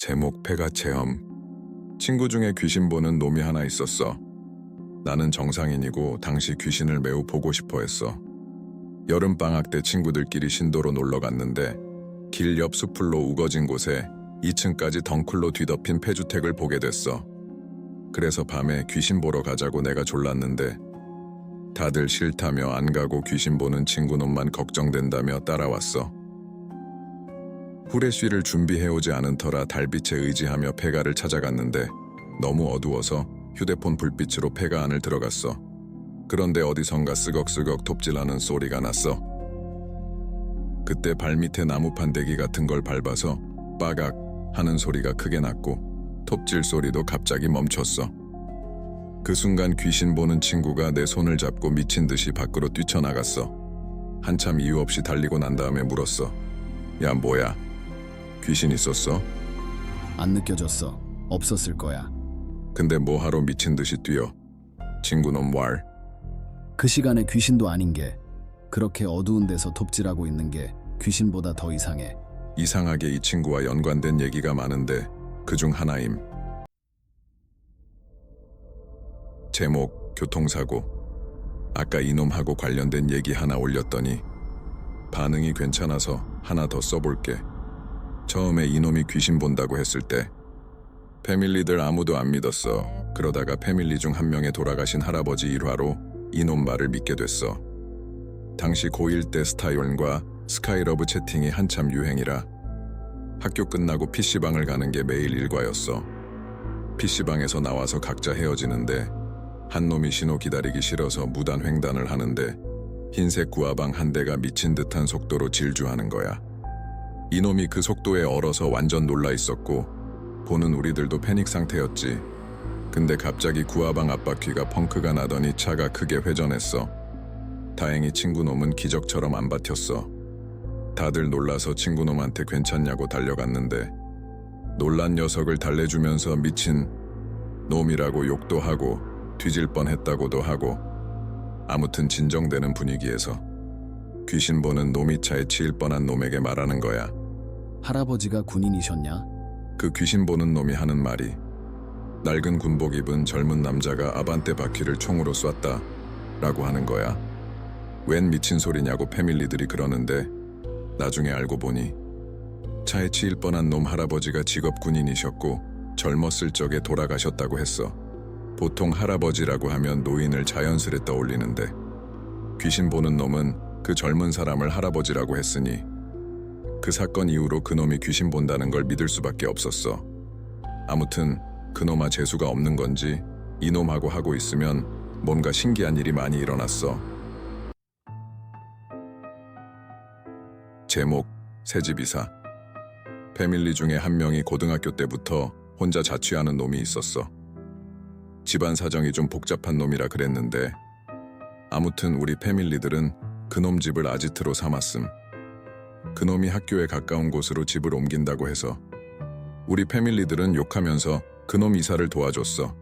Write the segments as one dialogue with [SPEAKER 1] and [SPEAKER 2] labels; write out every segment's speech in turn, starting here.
[SPEAKER 1] 제목 폐가 체험. 친구 중에 귀신 보는 놈이 하나 있었어. 나는 정상인이고 당시 귀신을 매우 보고 싶어 했어. 여름 방학 때 친구들끼리 신도로 놀러 갔는데 길 옆 수풀로 우거진 곳에 2층까지 덩쿨로 뒤덮인 폐주택을 보게 됐어. 그래서 밤에 귀신 보러 가자고 내가 졸랐는데 다들 싫다며 안 가고 귀신 보는 친구 놈만 걱정된다며 따라왔어. 후레쉬를 준비해오지 않은 터라 달빛에 의지하며 폐가를 찾아갔는데 너무 어두워서 휴대폰 불빛으로 폐가 안을 들어갔어. 그런데 어디선가 쓰걱쓰걱 톱질하는 소리가 났어. 그때 발밑에 나무 판대기 같은 걸 밟아서 빠각 하는 소리가 크게 났고 톱질 소리도 갑자기 멈췄어. 그 순간 귀신 보는 친구가 내 손을 잡고 미친 듯이 밖으로 뛰쳐나갔어. 한참 이유 없이 달리고 난 다음에 물었어. 야 뭐야? 귀신 있었어?
[SPEAKER 2] 안 느껴졌어. 없었을 거야.
[SPEAKER 1] 근데 뭐하러 미친 듯이 뛰어? 친구놈 왈.
[SPEAKER 2] 그 시간에 귀신도 아닌 게 그렇게 어두운 데서 톱질하고 있는 게 귀신보다 더 이상해.
[SPEAKER 1] 이상하게 이 친구와 연관된 얘기가 많은데 그중 하나임. 제목 교통사고. 아까 이놈하고 관련된 얘기 하나 올렸더니 반응이 괜찮아서 하나 더 써볼게. 처음에 이놈이 귀신 본다고 했을 때 패밀리들 아무도 안 믿었어. 그러다가 패밀리 중 한 명의 돌아가신 할아버지 일화로 이놈 말을 믿게 됐어. 당시 고1 때 스타일과 스카이러브 채팅이 한참 유행이라 학교 끝나고 PC방을 가는 게 매일 일과였어. PC방에서 나와서 각자 헤어지는데 한 놈이 신호 기다리기 싫어서 무단 횡단을 하는데 흰색 구화방 한 대가 미친 듯한 속도로 질주하는 거야. 이놈이 그 속도에 얼어서 완전 놀라 있었고 보는 우리들도 패닉 상태였지. 근데 갑자기 구화방 앞바퀴가 펑크가 나더니 차가 크게 회전했어. 다행히 친구놈은 기적처럼 안 받혔어. 다들 놀라서 친구놈한테 괜찮냐고 달려갔는데 놀란 녀석을 달래주면서 미친 놈이라고 욕도 하고 뒤질 뻔했다고도 하고 아무튼 진정되는 분위기에서 귀신 보는 놈이 차에 치일 뻔한 놈에게 말하는 거야.
[SPEAKER 2] 할아버지가 군인이셨냐?
[SPEAKER 1] 그 귀신 보는 놈이 하는 말이 낡은 군복 입은 젊은 남자가 아반떼 바퀴를 총으로 쐈다 라고 하는 거야. 웬 미친 소리냐고 패밀리들이 그러는데 나중에 알고 보니 차에 치일 뻔한 놈 할아버지가 직업 군인이셨고 젊었을 적에 돌아가셨다고 했어. 보통 할아버지라고 하면 노인을 자연스레 떠올리는데 귀신 보는 놈은 그 젊은 사람을 할아버지라고 했으니 그 사건 이후로 그놈이 귀신 본다는 걸 믿을 수밖에 없었어. 아무튼 그놈아 재수가 없는 건지 이놈하고 하고 있으면 뭔가 신기한 일이 많이 일어났어. 제목 새집이사 패밀리 중에 한 명이 고등학교 때부터 혼자 자취하는 놈이 있었어. 집안 사정이 좀 복잡한 놈이라 그랬는데 아무튼 우리 패밀리들은 그놈 집을 아지트로 삼았음. 그놈이 학교에 가까운 곳으로 집을 옮긴다고 해서 우리 패밀리들은 욕하면서 그놈 이사를 도와줬어.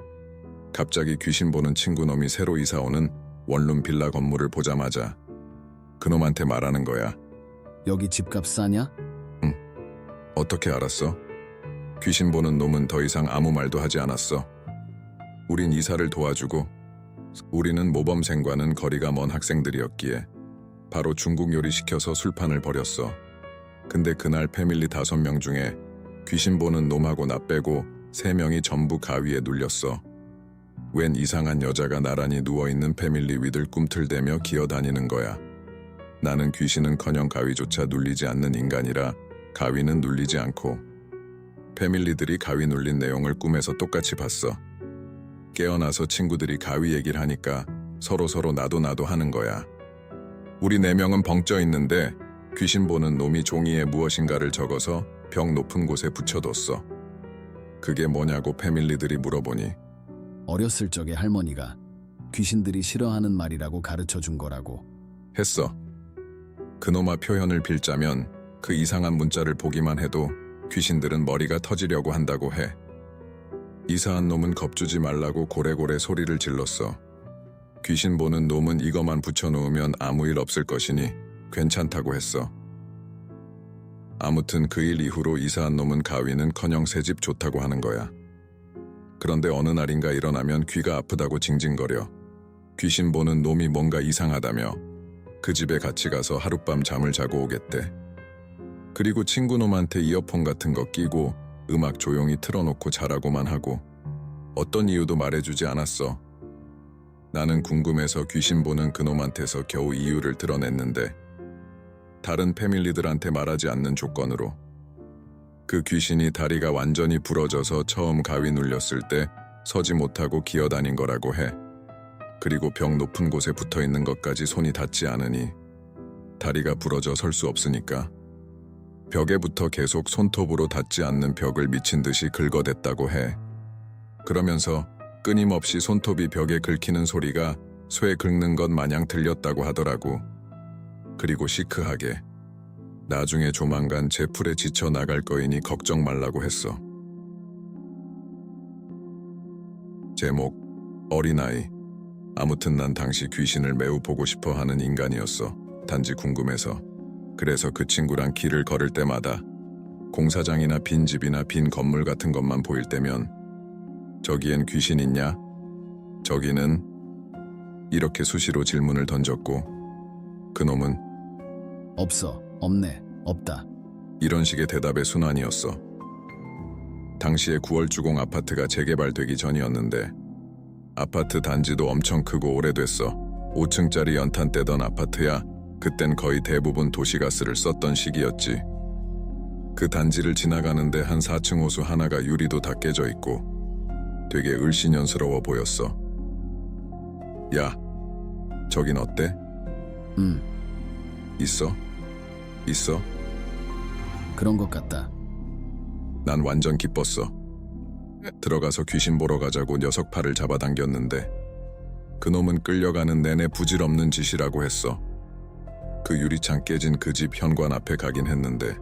[SPEAKER 1] 갑자기 귀신 보는 친구놈이 새로 이사 오는 원룸 빌라 건물을 보자마자 그놈한테 말하는 거야.
[SPEAKER 2] 여기 집값 싸냐?
[SPEAKER 1] 어떻게 알았어? 귀신 보는 놈은 더 이상 아무 말도 하지 않았어. 우린 이사를 도와주고 우리는 모범생과는 거리가 먼 학생들이었기에 바로 중국 요리 시켜서 술판을 벌였어. 근데 그날 패밀리 다섯 명 중에 귀신 보는 놈하고 나 빼고 세 명이 전부 가위에 눌렸어. 웬 이상한 여자가 나란히 누워있는 패밀리 위들 꿈틀대며 기어다니는 거야. 나는 귀신은커녕 가위조차 눌리지 않는 인간이라 가위는 눌리지 않고 패밀리들이 가위 눌린 내용을 꿈에서 똑같이 봤어. 깨어나서 친구들이 가위 얘기를 하니까 서로서로 나도 나도 하는 거야. 우리 네 명은 벙쪄 있는데 귀신 보는 놈이 종이에 무엇인가를 적어서 벽 높은 곳에 붙여뒀어. 그게 뭐냐고 패밀리들이 물어보니
[SPEAKER 2] 어렸을 적에 할머니가 귀신들이 싫어하는 말이라고 가르쳐 준 거라고.
[SPEAKER 1] 했어. 그놈아 표현을 빌자면 그 이상한 문자를 보기만 해도 귀신들은 머리가 터지려고 한다고 해. 이사한 놈은 겁주지 말라고 고래고래 소리를 질렀어. 귀신 보는 놈은 이거만 붙여놓으면 아무 일 없을 것이니 괜찮다고 했어. 아무튼 그 일 이후로 이사한 놈은 가위는커녕 새집 좋다고 하는 거야. 그런데 어느 날인가 일어나면 귀가 아프다고 징징거려. 귀신 보는 놈이 뭔가 이상하다며 그 집에 같이 가서 하룻밤 잠을 자고 오겠대. 그리고 친구 놈한테 이어폰 같은 거 끼고 음악 조용히 틀어놓고 자라고만 하고 어떤 이유도 말해주지 않았어. 나는 궁금해서 귀신 보는 그놈한테서 겨우 이유를 드러냈는데 다른 패밀리들한테 말하지 않는 조건으로 그 귀신이 다리가 완전히 부러져서 처음 가위 눌렸을 때 서지 못하고 기어다닌 거라고 해. 그리고 벽 높은 곳에 붙어 있는 것까지 손이 닿지 않으니 다리가 부러져 설 수 없으니까 벽에 붙어 계속 손톱으로 닿지 않는 벽을 미친 듯이 긁어댔다고 해. 그러면서 끊임없이 손톱이 벽에 긁히는 소리가 쇠 긁는 것 마냥 들렸다고 하더라고. 그리고 시크하게 나중에 조만간 제 풀에 지쳐 나갈 거이니 걱정 말라고 했어. 제목 어린아이 아무튼 난 당시 귀신을 매우 보고 싶어 하는 인간이었어. 단지 궁금해서. 그래서 그 친구랑 길을 걸을 때마다 공사장이나 빈 집이나 빈 건물 같은 것만 보일 때면 저기엔 귀신 있냐? 저기는 이렇게 수시로 질문을 던졌고 그놈은
[SPEAKER 2] 없어. 없네. 없다.
[SPEAKER 1] 이런 식의 대답의 순환이었어. 당시에 9월 주공 아파트가 재개발되기 전이었는데 아파트 단지도 엄청 크고 오래됐어. 5층짜리 연탄 떼던 아파트야 그땐 거의 대부분 도시가스를 썼던 시기였지. 그 단지를 지나가는데 한 4층 호수 하나가 유리도 다 깨져 있고 되게 을씨년스러워 보였어. 야, 저긴 어때?
[SPEAKER 2] 음,
[SPEAKER 1] 있어? 있어?
[SPEAKER 2] 그런 것 같다.
[SPEAKER 1] 난 완전 기뻤어. 들어가서 귀신 보러 가자고 녀석 팔을 잡아당겼는데 그놈은 끌려가는 내내 부질없는 짓이라고 했어. 그 유리창 깨진 그 집 현관 앞에 가긴 했는데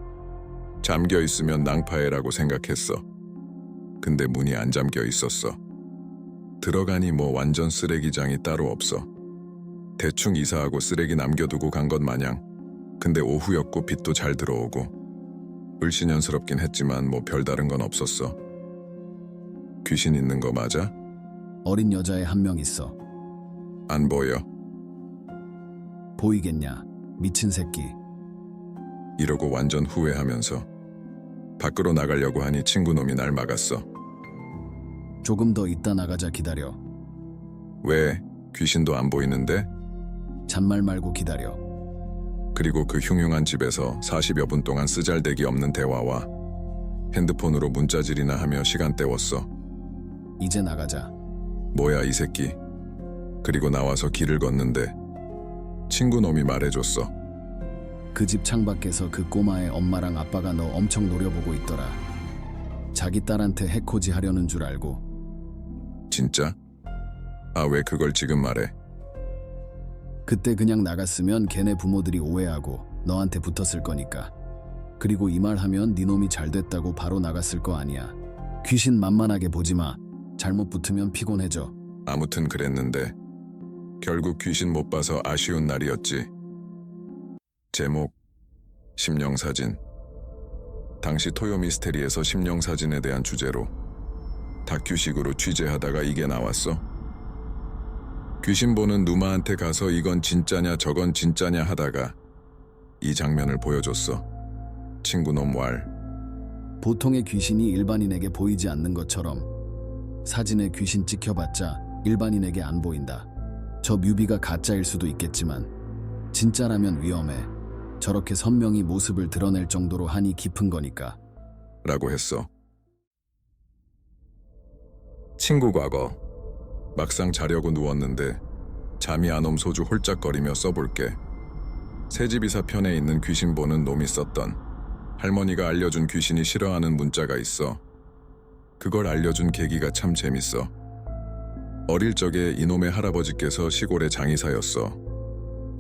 [SPEAKER 1] 잠겨 있으면 낭파해라고 생각했어. 근데 문이 안 잠겨 있었어. 들어가니 뭐 완전 쓰레기장이 따로 없어. 대충 이사하고 쓰레기 남겨두고 간 것 마냥. 근데 오후였고 빛도 잘 들어오고 을씨년스럽긴 했지만 뭐 별다른 건 없었어. 귀신 있는 거 맞아?
[SPEAKER 2] 어린 여자애 한 명 있어.
[SPEAKER 1] 안 보여.
[SPEAKER 2] 보이겠냐? 미친 새끼.
[SPEAKER 1] 이러고 완전 후회하면서 밖으로 나가려고 하니 친구놈이 날 막았어.
[SPEAKER 2] 조금 더 있다 나가자 기다려.
[SPEAKER 1] 왜? 귀신도 안 보이는데?
[SPEAKER 2] 잔말 말고 기다려.
[SPEAKER 1] 그리고 그 흉흉한 집에서 40여 분 동안 쓰잘데기 없는 대화와 핸드폰으로 문자질이나 하며 시간 때웠어.
[SPEAKER 2] 이제 나가자.
[SPEAKER 1] 뭐야 이 새끼. 그리고 나와서 길을 걷는데 친구 놈이 말해줬어.
[SPEAKER 2] 그 집 창밖에서 그 꼬마의 엄마랑 아빠가 너 엄청 노려보고 있더라. 자기 딸한테 해코지 하려는 줄 알고.
[SPEAKER 1] 진짜? 아 왜 그걸 지금 말해?
[SPEAKER 2] 그때 그냥 나갔으면 걔네 부모들이 오해하고 너한테 붙었을 거니까. 그리고 이 말 하면 네 놈이 잘 됐다고 바로 나갔을 거 아니야. 귀신 만만하게 보지 마. 잘못 붙으면 피곤해져.
[SPEAKER 1] 아무튼 그랬는데 결국 귀신 못 봐서 아쉬운 날이었지. 제목 심령사진 당시 토요미스테리에서 심령사진에 대한 주제로 다큐식으로 취재하다가 이게 나왔어. 귀신 보는 누마한테 가서 이건 진짜냐 저건 진짜냐 하다가 이 장면을 보여줬어. 친구놈 왈.
[SPEAKER 2] 보통의 귀신이 일반인에게 보이지 않는 것처럼 사진에 귀신 찍혀봤자 일반인에게 안 보인다. 저 뮤비가 가짜일 수도 있겠지만 진짜라면 위험해. 저렇게 선명히 모습을 드러낼 정도로 한이 깊은 거니까.
[SPEAKER 1] 라고 했어. 친구 과거. 막상 자려고 누웠는데 잠이 안 옴 소주 홀짝거리며 써볼게. 새집 이사 편에 있는 귀신 보는 놈이 썼던 할머니가 알려준 귀신이 싫어하는 문자가 있어. 그걸 알려준 계기가 참 재밌어. 어릴 적에 이놈의 할아버지께서 시골의 장의사였어.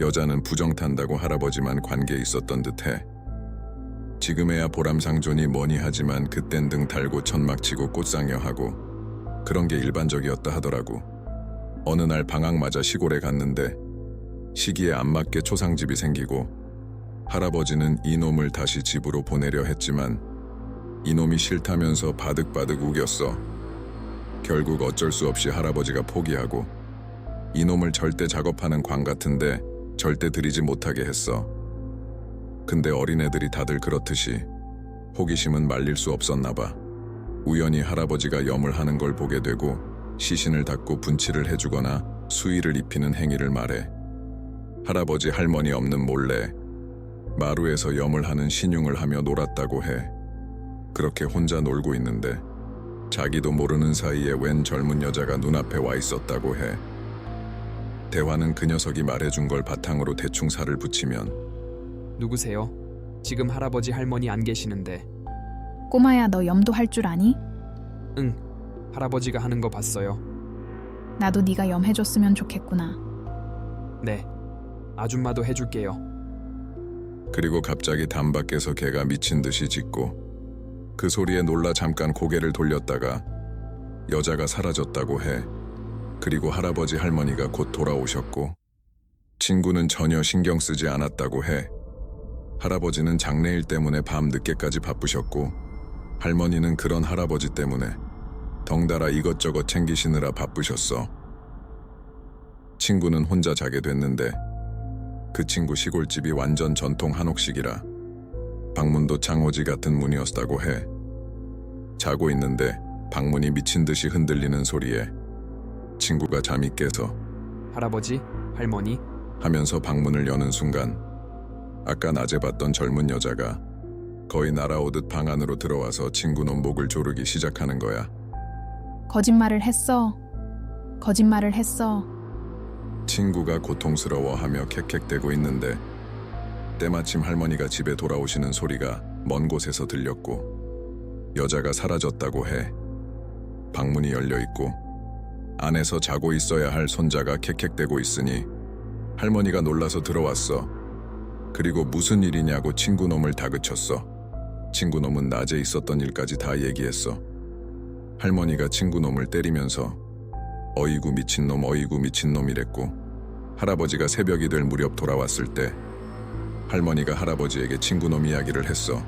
[SPEAKER 1] 여자는 부정 탄다고 할아버지만 관계 있었던 듯해. 지금에야 보람상존이 뭐니 하지만 그땐 등 달고 천막 치고 꽃상여 하고 그런 게 일반적이었다 하더라고. 어느 날 방학 맞아 시골에 갔는데 시기에 안 맞게 초상집이 생기고 할아버지는 이놈을 다시 집으로 보내려 했지만 이놈이 싫다면서 바득바득 우겼어. 결국 어쩔 수 없이 할아버지가 포기하고 이놈을 절대 작업하는 광 같은데 절대 들이지 못하게 했어. 근데 어린애들이 다들 그렇듯이 호기심은 말릴 수 없었나 봐. 우연히 할아버지가 염을 하는 걸 보게 되고 시신을 닦고 분칠을 해주거나 수의를 입히는 행위를 말해. 할아버지 할머니 없는 몰래 마루에서 염을 하는 신용을 하며 놀았다고 해. 그렇게 혼자 놀고 있는데 자기도 모르는 사이에 웬 젊은 여자가 눈앞에 와 있었다고 해. 대화는 그 녀석이 말해준 걸 바탕으로 대충 살을 붙이면
[SPEAKER 3] 누구세요? 지금 할아버지 할머니 안 계시는데.
[SPEAKER 4] 꼬마야 너 염도 할 줄 아니?
[SPEAKER 3] 응. 할아버지가 하는 거 봤어요.
[SPEAKER 4] 나도 네가 염 해줬으면 좋겠구나.
[SPEAKER 3] 네. 아줌마도 해줄게요.
[SPEAKER 1] 그리고 갑자기 담 밖에서 개가 미친 듯이 짖고 그 소리에 놀라 잠깐 고개를 돌렸다가 여자가 사라졌다고 해. 그리고 할아버지 할머니가 곧 돌아오셨고 친구는 전혀 신경 쓰지 않았다고 해. 할아버지는 장례일 때문에 밤 늦게까지 바쁘셨고 할머니는 그런 할아버지 때문에 덩달아 이것저것 챙기시느라 바쁘셨어. 친구는 혼자 자게 됐는데 그 친구 시골집이 완전 전통 한옥식이라 방문도 장호지 같은 문이었다고 해. 자고 있는데 방문이 미친 듯이 흔들리는 소리에 친구가 잠이 깨서
[SPEAKER 3] 할아버지, 할머니,
[SPEAKER 1] 하면서 방문을 여는 순간 아까 낮에 봤던 젊은 여자가 거의 날아오듯 방 안으로 들어와서 친구 놈 목을 조르기 시작하는 거야.
[SPEAKER 4] 거짓말을 했어. 거짓말을 했어.
[SPEAKER 1] 친구가 고통스러워하며 캑캑대고 있는데 때마침 할머니가 집에 돌아오시는 소리가 먼 곳에서 들렸고 여자가 사라졌다고 해 방문이 열려 있고 안에서 자고 있어야 할 손자가 캑캑대고 있으니 할머니가 놀라서 들어왔어. 그리고 무슨 일이냐고 친구놈을 다그쳤어. 친구놈은 낮에 있었던 일까지 다 얘기했어. 할머니가 친구놈을 때리면서 어이구 미친놈 어이구 미친놈이랬고 할아버지가 새벽이 될 무렵 돌아왔을 때 할머니가 할아버지에게 친구놈 이야기를 했어.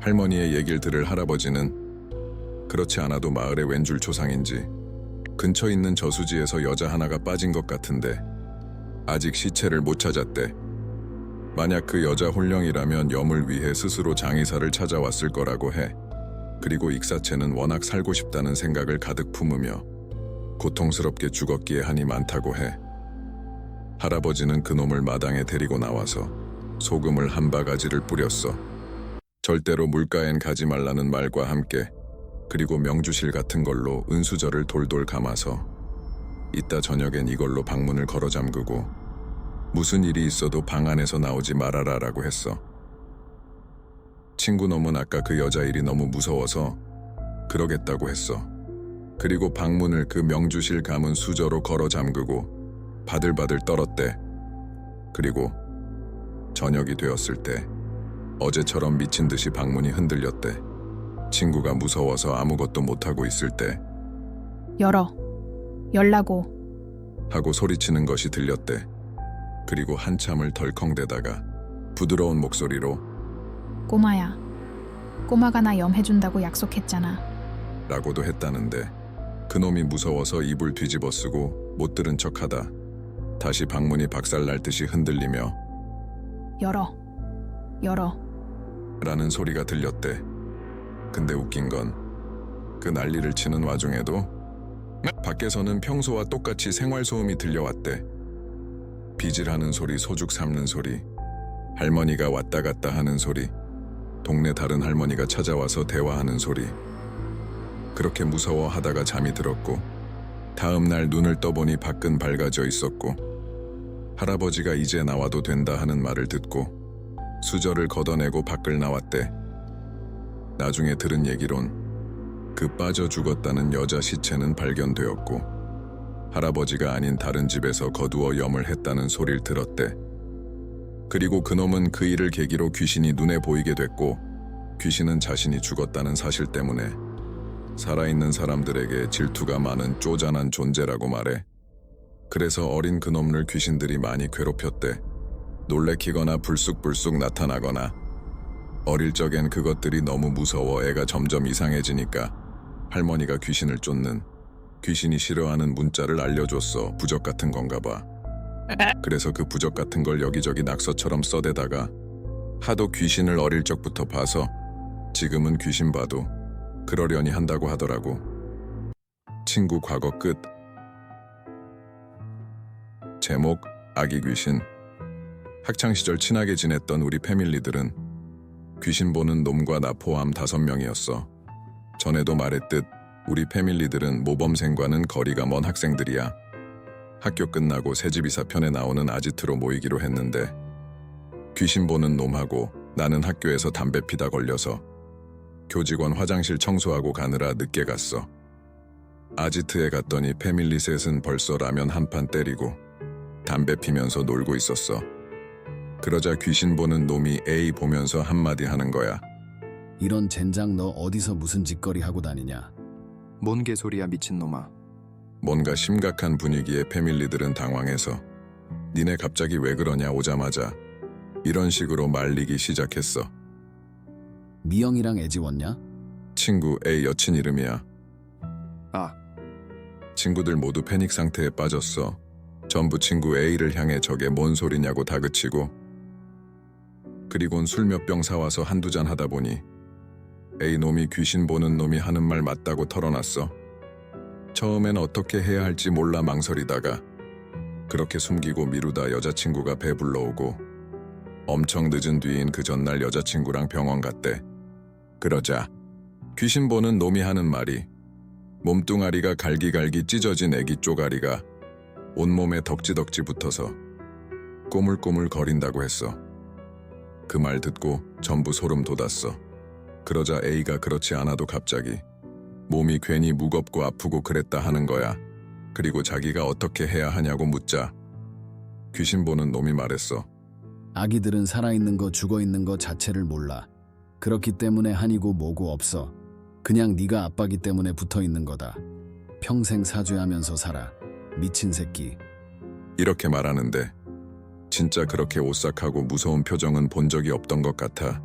[SPEAKER 1] 할머니의 얘기를 들을 할아버지는 그렇지 않아도 마을의 왠줄 조상인지 근처 있는 저수지에서 여자 하나가 빠진 것 같은데 아직 시체를 못 찾았대. 만약 그 여자 홀령이라면 염을 위해 스스로 장의사를 찾아왔을 거라고 해. 그리고 익사체는 워낙 살고 싶다는 생각을 가득 품으며 고통스럽게 죽었기에 한이 많다고 해. 할아버지는 그놈을 마당에 데리고 나와서 소금을 한 바가지를 뿌렸어. 절대로 물가엔 가지 말라는 말과 함께 그리고 명주실 같은 걸로 은수저를 돌돌 감아서 이따 저녁엔 이걸로 방문을 걸어 잠그고 무슨 일이 있어도 방 안에서 나오지 말아라라고 했어. 친구 놈은 아까 그 여자 일이 너무 무서워서 그러겠다고 했어. 그리고 방문을 그 명주실 감은 수저로 걸어 잠그고 바들바들 떨었대. 그리고 저녁이 되었을 때 어제처럼 미친 듯이 방문이 흔들렸대. 친구가 무서워서 아무것도 못하고 있을 때
[SPEAKER 4] 열어. 열라고.
[SPEAKER 1] 하고 소리치는 것이 들렸대. 그리고 한참을 덜컹대다가 부드러운 목소리로
[SPEAKER 4] 꼬마야. 꼬마가 나 염 해준다고 약속했잖아.
[SPEAKER 1] 라고도 했다는데 그놈이 무서워서 입을 뒤집어 쓰고 못 들은 척하다 다시 방문이 박살날 듯이 흔들리며
[SPEAKER 4] 열어. 열어.
[SPEAKER 1] 라는 소리가 들렸대. 근데 웃긴 건 그 난리를 치는 와중에도 밖에서는 평소와 똑같이 생활소음이 들려왔대. 비질하는 소리, 소죽 삶는 소리, 할머니가 왔다 갔다 하는 소리, 동네 다른 할머니가 찾아와서 대화하는 소리. 그렇게 무서워하다가 잠이 들었고 다음 날 눈을 떠보니 밖은 밝아져 있었고 할아버지가 이제 나와도 된다 하는 말을 듣고 수저를 걷어내고 밖을 나왔대. 나중에 들은 얘기론 그 빠져 죽었다는 여자 시체는 발견되었고 할아버지가 아닌 다른 집에서 거두어 염을 했다는 소리를 들었대. 그리고 그놈은 그 일을 계기로 귀신이 눈에 보이게 됐고 귀신은 자신이 죽었다는 사실 때문에 살아있는 사람들에게 질투가 많은 쪼잔한 존재라고 말해. 그래서 어린 그놈을 귀신들이 많이 괴롭혔대. 놀래키거나 불쑥불쑥 나타나거나 어릴 적엔 그것들이 너무 무서워 애가 점점 이상해지니까 할머니가 귀신을 쫓는 귀신이 싫어하는 문자를 알려줬어. 부적 같은 건가 봐. 그래서 그 부적 같은 걸 여기저기 낙서처럼 써대다가 하도 귀신을 어릴 적부터 봐서 지금은 귀신 봐도 그러려니 한다고 하더라고. 친구 과거 끝. 제목 아기 귀신. 학창 시절 친하게 지냈던 우리 패밀리들은 귀신 보는 놈과 나 포함 다섯 명이었어. 전에도 말했듯 우리 패밀리들은 모범생과는 거리가 먼 학생들이야. 학교 끝나고 새집이사 편에 나오는 아지트로 모이기로 했는데 귀신 보는 놈하고 나는 학교에서 담배 피다 걸려서 교직원 화장실 청소하고 가느라 늦게 갔어. 아지트에 갔더니 패밀리 셋은 벌써 라면 한 판 때리고 담배 피면서 놀고 있었어. 그러자 귀신 보는 놈이 A 보면서 한마디 하는 거야.
[SPEAKER 2] 이런 젠장 너 어디서 무슨 짓거리 하고 다니냐?
[SPEAKER 5] 뭔 개소리야 미친놈아.
[SPEAKER 1] 뭔가 심각한 분위기에 패밀리들은 당황해서 니네 갑자기 왜 그러냐 오자마자 이런 식으로 말리기 시작했어.
[SPEAKER 2] 미영이랑 애지웠냐?
[SPEAKER 1] 친구 A 여친 이름이야.
[SPEAKER 5] 아,
[SPEAKER 1] 친구들 모두 패닉 상태에 빠졌어. 전부 친구 A를 향해 저게 뭔 소리냐고 다그치고 그리곤 술 몇 병 사와서 한두 잔 하다 보니 A 놈이 귀신 보는 놈이 하는 말 맞다고 털어놨어. 처음엔 어떻게 해야 할지 몰라 망설이다가 그렇게 숨기고 미루다 여자친구가 배 불러오고 엄청 늦은 뒤인 그 전날 여자친구랑 병원 갔대. 그러자 귀신 보는 놈이 하는 말이 몸뚱아리가 갈기갈기 찢어진 애기 쪼가리가 온몸에 덕지덕지 붙어서 꼬물꼬물 거린다고 했어. 그 말 듣고 전부 소름 돋았어. 그러자 A가 그렇지 않아도 갑자기 몸이 괜히 무겁고 아프고 그랬다 하는 거야. 그리고 자기가 어떻게 해야 하냐고 묻자 귀신 보는 놈이 말했어.
[SPEAKER 2] 아기들은 살아있는 거 죽어있는 거 자체를 몰라. 그렇기 때문에 한이고 뭐고 없어. 그냥 네가 아빠기 때문에 붙어있는 거다. 평생 사죄하면서 살아. 미친 새끼.
[SPEAKER 1] 이렇게 말하는데 진짜 그렇게 오싹하고 무서운 표정은 본 적이 없던 것 같아.